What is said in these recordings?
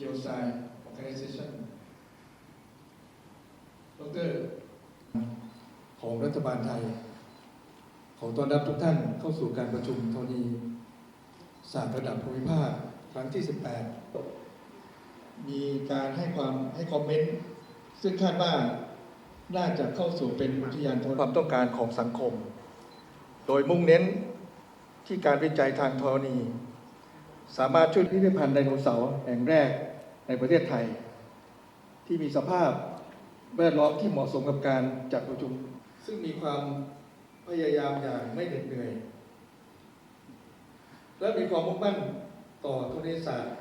Federation of Geoscience Organization ดรของรัฐบาลไทย ขอต้อนรับทุกท่านเข้าสู่การประชุมธรณีศาสตร์ระดับภูมิภาคครั้งที่ 18 มีการให้ความให้คอมเมนต์ซึ่งคาดว่าน่าจะเข้าสู่เป็นอุทยานทนความต้องการของสังคม โดยมุ่งเน้นที่การวิจัยทางธรณี สามารถช่วยพิพิธภัณฑ์ไดโนเสาร์แห่งแรก ในประเทศไทย ที่มีสภาพแวดล้อมที่เหมาะสมกับการจัดประชุม ซึ่งมีความพยายามอย่างไม่เหน็ดเหนื่อย และมีความมุ่งมั่นต่อทุนศาสตร์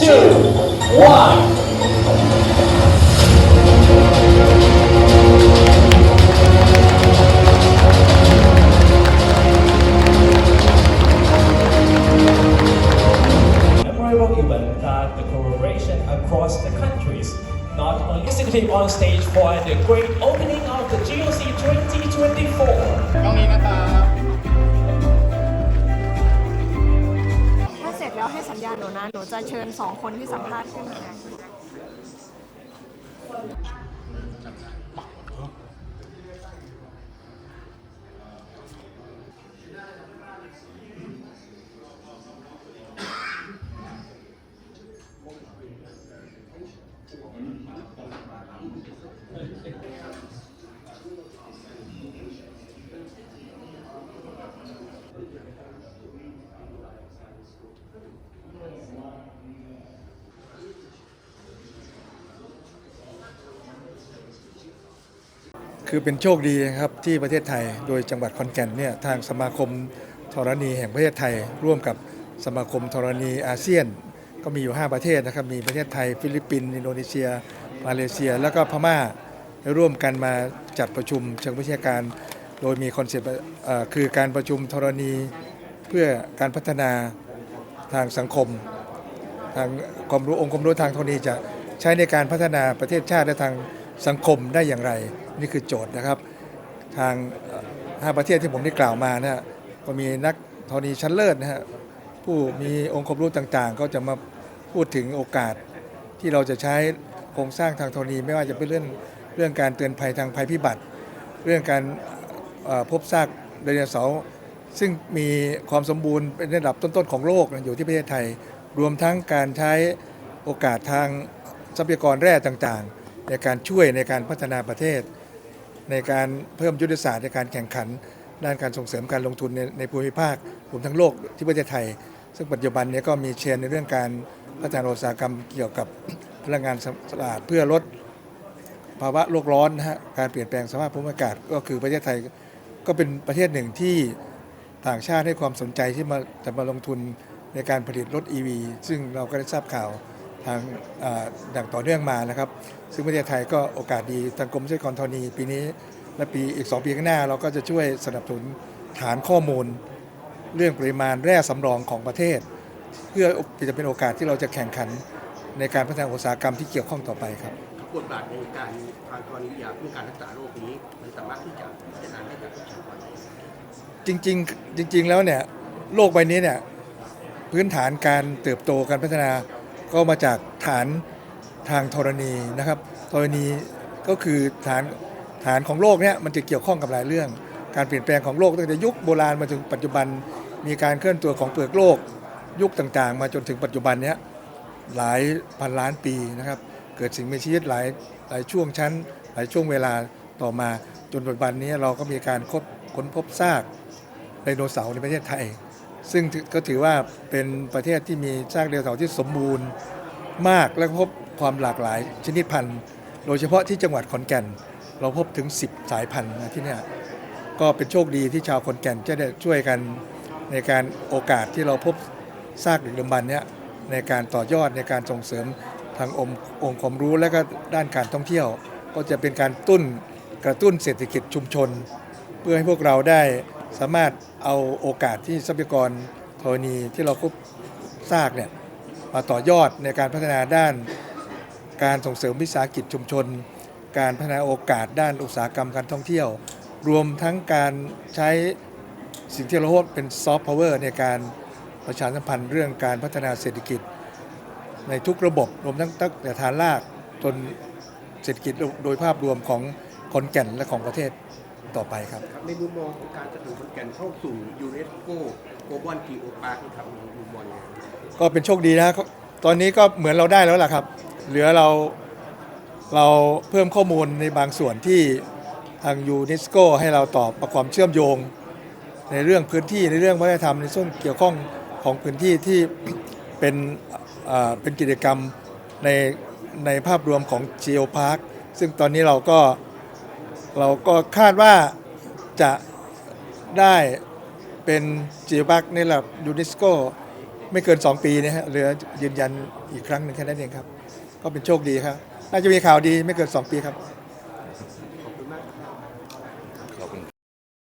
two, one. Across the countries, not only executive on stage for the great opening of the GOC 2024. ตรงนี้นะครับ ถ้าเสร็จแล้วให้สัญญาณหนูนะ หนูจะเชิญสองคนที่สัมภาษณ์ขึ้นมา คือเป็นโชคดีนะครับที่ประเทศไทย โดยจังหวัดขอนแก่นเนี่ยทางสมาคมธรณีแห่งประเทศไทย ร่วมกับสมาคมธรณีอาเซียน ก็มีอยู่ 5 ประเทศนะครับมีประเทศไทย ฟิลิปปินส์อินโดนีเซีย มาเลเซีย แล้วก็พม่าร่วมกันมาจัดประชุมเชิงวิชาการ โดยมีคอนเซปต์คือการประชุมธรณีเพื่อการพัฒนาทางสังคม ทางความรู้องค์ความรู้ทางธรณีจะใช้ในการพัฒนาประเทศชาติและทาง สังคมได้อย่างไร นี่คือโจทย์นะครับ ทางห้าประเทศที่ผมได้กล่าวมานะฮะก็มีนักธรณีชั้นเลิศนะฮะผู้มีองค์ความรู้ต่างๆ ก็จะมาพูดถึงโอกาสที่เราจะใช้โครงสร้างทางธรณีไม่ว่าจะเป็นเรื่องเรื่องการเตือนภัยทางภัยพิบัติ เรื่องการพบซากไดโนเสาร์ซึ่งมีความสมบูรณ์เป็นระดับต้นๆของโลกอยู่ที่ประเทศไทย รวมทั้งการใช้โอกาสทางทรัพยากรแร่ต่างๆ ในการช่วยในการพัฒนาประเทศ ในการเพิ่มยุทธศาสตร์ในการแข่งขัน ด้านการส่งเสริมการลงทุนในในภูมิภาครวมทั้งโลกที่ประเทศไทย ซึ่งปัจจุบันนี้ก็มีเชนในเรื่องการพัฒนาอุตสาหกรรมเกี่ยวกับพลังงานสะอาดเพื่อลดภาวะโลกร้อนนะฮะการเปลี่ยนแปลงสภาพภูมิอากาศก็คือประเทศไทยก็เป็นประเทศหนึ่งที่ต่างชาติให้ความสนใจที่มาจะมาลงทุนในการผลิตรถ EV ซึ่งเราก็ได้ทราบข่าว ทางอ่าอย่างต่อเนื่องมานะครับ ซึ่งประเทศไทยก็โอกาสดีทางกรมทรัพยากรธรณีปีนี้ และปีอีก 2 ปีข้างหน้า เราก็จะช่วยสนับสนุนฐานข้อมูล เรื่องปริมาณแร่สำรองของประเทศ เพื่อจะเป็นโอกาสที่เราจะแข่งขันในการพัฒนาอุตสาหกรรมที่เกี่ยวข้องต่อไปครับบทบาทในการทางกรณียาเพื่อการรักษาโรคนี้มันสามารถที่จะพัฒนาได้กับประชากรได้จริงๆจริง ๆ แล้วเนี่ยโลกใบนี้เนี่ยพื้นฐานการเติบโตการพัฒนา ก็มาจากฐานทางธรณีนะครับธรณีก็คือฐานฐานของโลกเนี่ยมันจะเกี่ยวข้องกับหลายเรื่อง การเปลี่ยนแปลงของโลกตั้งแต่ยุคโบราณมาถึงปัจจุบันมีการเคลื่อนตัวของเปลือกโลก ยุคต่างๆ มาจนถึงปัจจุบันเนี้ยหลายพันล้านปีนะครับ เกิดสิ่งมีชีวิตหลายหลายช่วงชั้น หลายช่วงเวลาต่อมาจนปัจจุบันนี้เราก็มีการค้นค้นพบซากไดโนเสาร์ในประเทศไทย ซึ่งก็ถือว่าเป็นประเทศที่มีซากไดโนเสาที่สมบูรณ์มากและพบความหลากหลายชนิดพันธุ์ โดยเฉพาะที่จังหวัดขอนแก่น เราพบถึง 10 สายพันธุ์นะที่นี่ก็เป็นโชคดีที่ชาวขอนแก่นจะได้ช่วยกันในการโอกาสที่เราพบซากดึกดำบรรพ์เนี้ยในการต่อยอดในการส่งเสริมทางองค์องค์ความรู้และก็ด้านการท่องเที่ยว ก็จะเป็นการตุ้นกระตุ้นเศรษฐกิจชุมชน เพื่อให้พวกเราได้ สามารถเอาโอกาสที่ทรัพยากรธรณีที่เราพบซากเนี่ยมาต่อยอดในการพัฒนาด้าน การส่งเสริมวิสาหกิจชุมชน การพัฒนาโอกาสด้านอุตสาหกรรมการท่องเที่ยว รวมทั้งการใช้สิ่งที่เราเรียกว่าเป็นซอฟต์พาวเวอร์ในการประชาสัมพันธ์เรื่องการพัฒนาเศรษฐกิจ ในทุกระบบรวมทั้งตั้งแต่ฐานรากจนเศรษฐกิจโดยภาพรวมของขอนแก่นและของประเทศ ต่อไปครับครับ ในมุมมองของการเสนอขอนแก่นเข้าสู่ยูเนสโกโกลบอลจีโอปาร์คครับในมุมมองยังไงก็เป็นโชคดีนะตอนนี้ก็เหมือนเราได้แล้วล่ะครับ เหลือเราเราเพิ่มข้อมูลในบางส่วนที่ทางยูเนสโกให้เราตอบประความเชื่อมโยง ในเรื่องพื้นที่ในเรื่องวัฒนธรรมในส่วนเกี่ยวข้องของพื้นที่ที่เป็นเอ่อเป็นกิจกรรมในในภาพรวมของ Geo Park ซึ่งตอนนี้เราก็ เราก็คาดว่าจะได้เป็นจิปาถกในระดับยูเนสโกไม่เกิน 2 ปีนะฮะเหลือยืนยันอีกครั้งหนึ่งแค่นั้นเองครับ ก็เป็นโชคดีครับ น่าจะมีข่าวดีไม่เกิน 2 ปีครับ